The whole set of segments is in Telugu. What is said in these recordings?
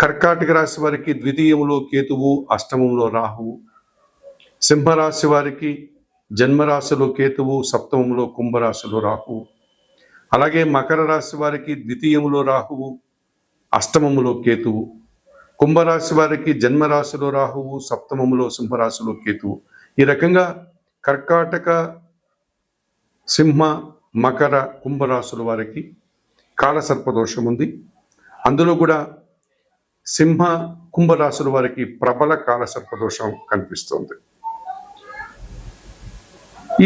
కర్కాటక రాశి వారికి ద్వితీయంలో కేతువు అష్టమంలో రాహువు. సింహరాశి వారికి జన్మరాశిలో కేతువు సప్తమంలో కుంభరాశిలో రాహువు. అలాగే మకర రాశి వారికి ద్వితీయములో రాహువు అష్టమములో కేతువు. కుంభరాశి వారికి జన్మరాశిలో రాహువు సప్తమములో సింహరాశిలో కేతువు. ఈ రకంగా కర్కాటక సింహ మకర కుంభరాశుల వారికి కాలసర్పదోషం ఉంది అందులో కూడా సింహ కుంభరాశుల వారికి ప్రబల కాలసర్పదోషం కనిపిస్తుంది.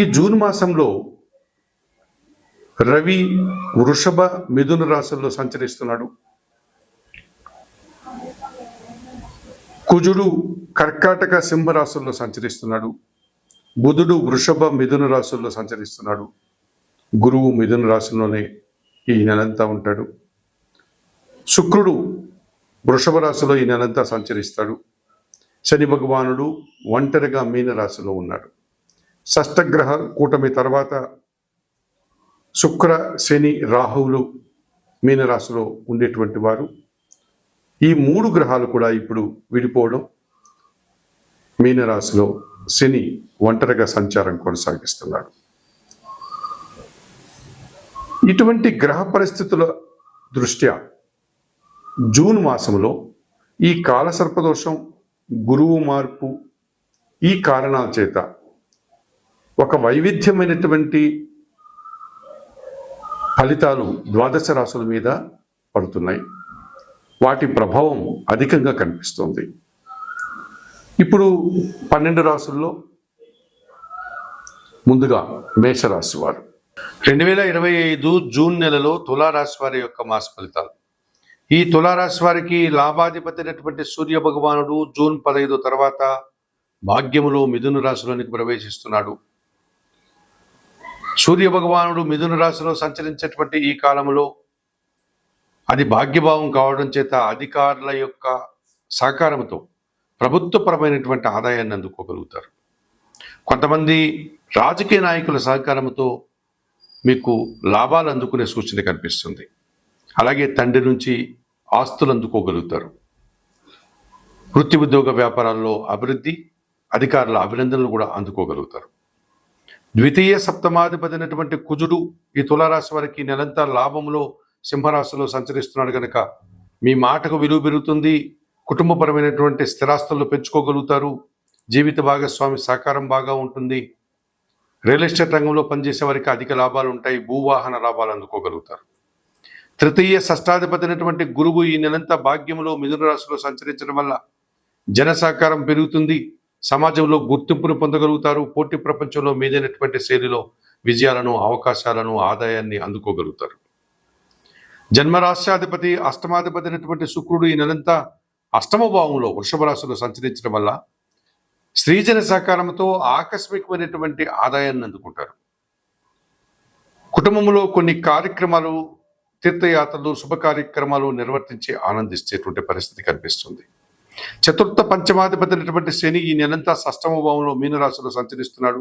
ఈ జూన్ మాసంలో రవి వృషభ మిథున రాశుల్లో సంచరిస్తున్నాడు. కుజుడు కర్కాటక సింహ రాశుల్లో సంచరిస్తున్నాడు. బుధుడు వృషభ మిథున రాశుల్లో సంచరిస్తున్నాడు. గురువు మిథున రాశుల్లోనే ఈ నెలంతా ఉంటాడు. శుక్రుడు వృషభ రాశిలో ఈ నెలంతా సంచరిస్తాడు. శని భగవానుడు ఒంటరిగా మీనరాశిలో ఉన్నాడు. షష్టగ్రహ కూటమి తర్వాత శుక్ర శని రాహువులు మీనరాశిలో ఉండేటువంటి వారు. ఈ మూడు గ్రహాలు కూడా ఇప్పుడు విడిపోవడం మీనరాశిలో శని ఒంటరిగా సంచారం కొనసాగిస్తున్నాడు. ఇటువంటి గ్రహ పరిస్థితుల దృష్ట్యా జూన్ మాసంలో ఈ కాలసర్పదోషం గురువు మార్పు ఈ కారణాల చేత ఒక వైవిధ్యమైనటువంటి ఫలితాలు ద్వాదశ రాశుల మీద పడుతున్నాయి. వాటి ప్రభావం అధికంగా కనిపిస్తుంది. ఇప్పుడు పన్నెండు రాసుల్లో ముందుగా మేషరాశి వారు. రెండు వేల ఇరవై ఐదు జూన్ నెలలో తులారాశి వారి యొక్క మాస ఫలితాలు. ఈ తులారాశి వారికి లాభాధిపతి అయినటువంటి సూర్య భగవానుడు జూన్ పదహైదు తర్వాత భాగ్యములో మిథున రాశిలోనికి ప్రవేశిస్తున్నాడు. సూర్య భగవానుడు మిథున రాశిలో సంచరించేటువంటి ఈ కాలంలో అది భాగ్యభావం కావడం చేత అధికారుల యొక్క సహకారంతో ప్రభుత్వపరమైనటువంటి ఆదాయాన్ని అందుకోగలుగుతారు. కొంతమంది రాజకీయ నాయకుల సహకారంతో మీకు లాభాలు అందుకునే సూచన కనిపిస్తుంది. అలాగే తండ్రి నుంచి ఆస్తులు అందుకోగలుగుతారు వృత్తి ఉద్యోగ వ్యాపారాల్లో అభివృద్ధి అధికారుల అభినందనలు కూడా అందుకోగలుగుతారు. ద్వితీయ సప్తమాధిపతి అయినటువంటి కుజుడు ఈ తులారాశి వారికి నెలంతా లాభంలో సింహరాశిలో సంచరిస్తున్నాడు కనుక మీ మాటకు విలువ పెరుగుతుంది. కుటుంబపరమైనటువంటి స్థిరాస్తులు పెంచుకోగలుగుతారు. జీవిత భాగస్వామి సహకారం బాగా ఉంటుంది. రియల్ ఎస్టేట్ రంగంలో పనిచేసే వారికి అధిక లాభాలు ఉంటాయి. భూవాహన లాభాలు అందుకోగలుగుతారు. తృతీయ షష్టాధిపతి అయినటువంటి గురువు ఈ నెలంతా భాగ్యంలో మిథున రాశిలో సంచరించడం వల్ల జన సహకారం పెరుగుతుంది. సమాజంలో గుర్తింపును పొందగలుగుతారు. పోటీ ప్రపంచంలో మీదైనటువంటి శైలిలో విజయాలను అవకాశాలను ఆదాయాన్ని అందుకోగలుగుతారు. జన్మరాశ్యాధిపతి అష్టమాధిపతి అయినటువంటి శుక్రుడు ఈ నెలంతా అష్టమ భావంలో వృషభ రాశిలో సంచరించడం వల్ల స్త్రీజన సహకారంతో ఆకస్మికమైనటువంటి ఆదాయాన్ని అందుకుంటారు. కుటుంబంలో కొన్ని కార్యక్రమాలు తీర్థయాత్రలు శుభ కార్యక్రమాలు నిర్వర్తించి ఆనందిస్తేటువంటి పరిస్థితి కనిపిస్తుంది. చతుర్థ పంచమాధిపతి అయినటువంటి శని ఈ నెలంతా సష్టమ భావంలో మీనరాశిలో సంచరిస్తున్నాడు.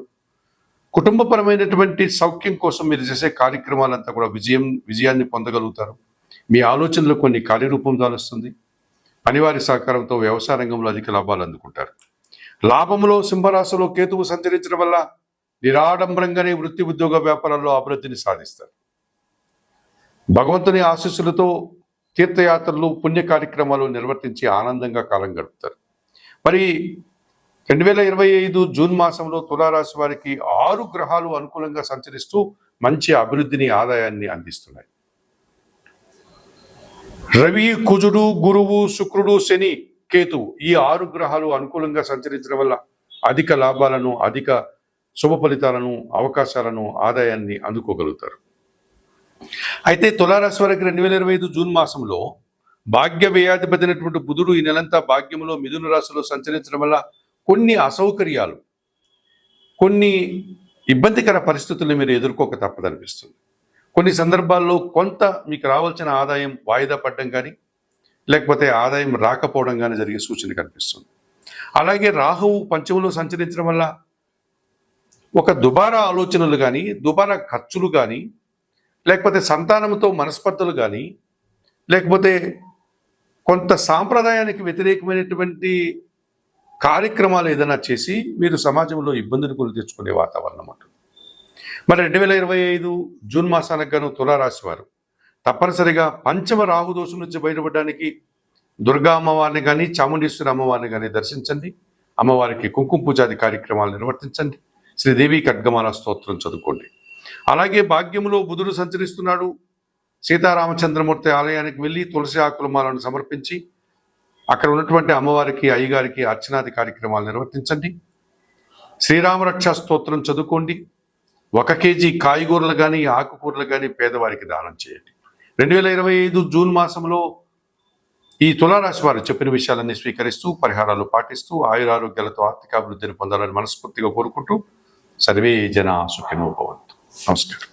కుటుంబపరమైనటువంటి సౌఖ్యం కోసం మీరు చేసే కార్యక్రమాలంతా కూడా విజయం విజయాన్ని పొందగలుగుతారు. మీ ఆలోచనలు కొన్ని కార్యరూపం దాలుస్తుంది పనివారి సహకారంతో వ్యవసాయ రంగంలో అధిక లాభాలు అందుకుంటారు. లాభంలో సింహరాశిలో కేతువు సంచరించడం వల్ల నిరాడంబరంగానే వృత్తి ఉద్యోగ వ్యాపారాల్లో అభివృద్ధిని సాధిస్తారు. భగవంతుని ఆశీస్సులతో తీర్థయాత్రలు పుణ్య కార్యక్రమాలు నిర్వర్తించి ఆనందంగా కాలం గడుపుతారు. మరి రెండు వేల ఇరవై ఐదు జూన్ మాసంలో తులారాశి వారికి ఆరు గ్రహాలు అనుకూలంగా సంచరిస్తూ మంచి అభివృద్ధిని ఆదాయాన్ని అందిస్తున్నాయి. రవి కుజుడు గురువు శుక్రుడు శని కేతువు ఈ ఆరు గ్రహాలు అనుకూలంగా సంచరించడం వల్ల అధిక లాభాలను అధిక శుభ ఫలితాలను అవకాశాలను ఆదాయాన్ని అందుకోగలుగుతారు. అయితే తులారాశి వారికి రెండు వేల ఇరవై ఐదు జూన్ మాసంలో భాగ్య వ్యయాధిపతినటువంటి బుధుడు ఈ నెలంతా భాగ్యంలో మిథున రాశిలో సంచరించడం వల్ల కొన్ని అసౌకర్యాలు కొన్ని ఇబ్బందికర పరిస్థితులను మీరు ఎదుర్కోక తప్పదనిపిస్తుంది కొన్ని సందర్భాల్లో కొంత మీకు రావాల్సిన ఆదాయం వాయిదా పడడం కానీ లేకపోతే ఆదాయం రాకపోవడం కానీ జరిగే సూచన కనిపిస్తుంది. అలాగే రాహువు పంచములో సంచరించడం వల్ల ఒక దుబారా ఆలోచనలు కానీ దుబారా ఖర్చులు కానీ లేకపోతే సంతానంతో మనస్పర్ధలు కానీ లేకపోతే కొంత సాంప్రదాయానికి వ్యతిరేకమైనటువంటి కార్యక్రమాలు ఏదైనా చేసి మీరు సమాజంలో ఇబ్బందులు కొని తెచ్చుకునే వాతావరణం ఉంటుంది మరి రెండు వేల ఇరవై ఐదు జూన్ మాసానికి గాను తులారాశి వారు తప్పనిసరిగా పంచమ రాహు దోషం నుంచి బయటపడడానికి దుర్గా అమ్మవారిని కానీ చాముండేశ్వరి అమ్మవారిని కానీ దర్శించండి. అమ్మవారికి కుంకుమ పూజాది కార్యక్రమాలు నిర్వర్తించండి. శ్రీదేవి ఖడ్గమాల స్తోత్రం చదువుకోండి. అలాగే భాగ్యములో బుధుడు సంచరిస్తున్నాడు. సీతారామచంద్రమూర్తి ఆలయానికి వెళ్ళి తులసి ఆకులమాలను సమర్పించి అక్కడ ఉన్నటువంటి అమ్మవారికి అయ్యగారికి అర్చనాది కార్యక్రమాలు నిర్వర్తించండి. శ్రీరామరక్ష స్తోత్రం చదువుకోండి. ఒక కేజీ కాయగూరలు కానీ ఆకుకూరలు కానీ పేదవారికి దానం చేయండి. రెండు వేల ఇరవై ఐదు జూన్ మాసంలో ఈ తులారాశి వారు చెప్పిన విషయాలన్నీ స్వీకరిస్తూ పరిహారాలు పాటిస్తూ ఆయురారోగ్యాలతో ఆర్థికాభివృద్ధిని పొందాలని మనస్ఫూర్తిగా కోరుకుంటూ సర్వే జన సుఖినోభవంతు భవంతు నమస్కారం